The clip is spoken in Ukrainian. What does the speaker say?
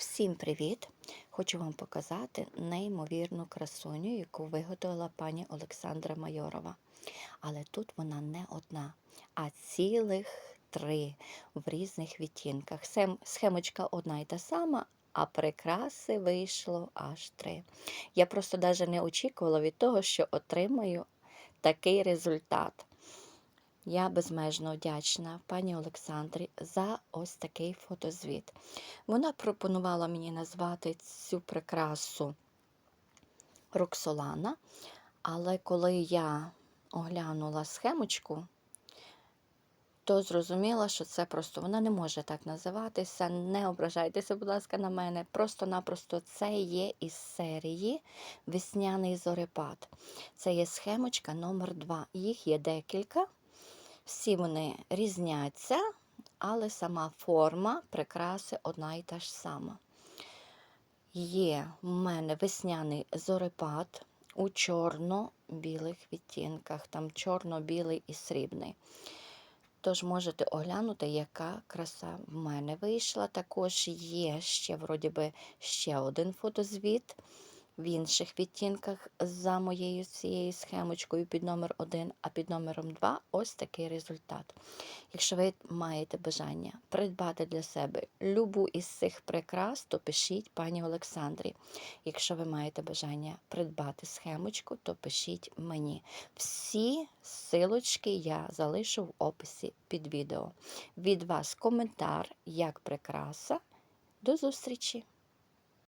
Всім привіт! Хочу вам показати неймовірну красуню, яку виготовила пані Олександра Майорова. Але тут вона не одна, а цілих три в різних відтінках. Схемочка одна й та сама, а прикраси вийшло аж три. Я просто навіть не очікувала від того, що отримаю такий результат. Я безмежно вдячна пані Олександрі за ось такий фотозвіт. Вона пропонувала мені назвати цю прикрасу Роксолана, але коли я оглянула схемочку, то зрозуміла, що це просто вона не може так називатися. Не ображайтеся, будь ласка, на мене. Просто-напросто це є із серії Весняний зорепад. Це є схемочка номер 2 Їх є декілька. Всі вони різняться, але сама форма прикраси одна і та ж сама. Є в мене весняний зорепад у чорно-білих відтінках, там чорно-білий і срібний. Тож можете оглянути, яка краса в мене вийшла. Також є ще, вроді би, ще один фотозвіт в інших відтінках за моєю цією схемочкою під номер 1, а під номером 2 ось такий результат. Якщо ви маєте бажання придбати для себе любу із цих прикрас, то пишіть пані Олександрі. Якщо ви маєте бажання придбати схемочку, то пишіть мені. Всі силочки я залишу в описі під відео. Від вас коментар, як прикраса. До зустрічі!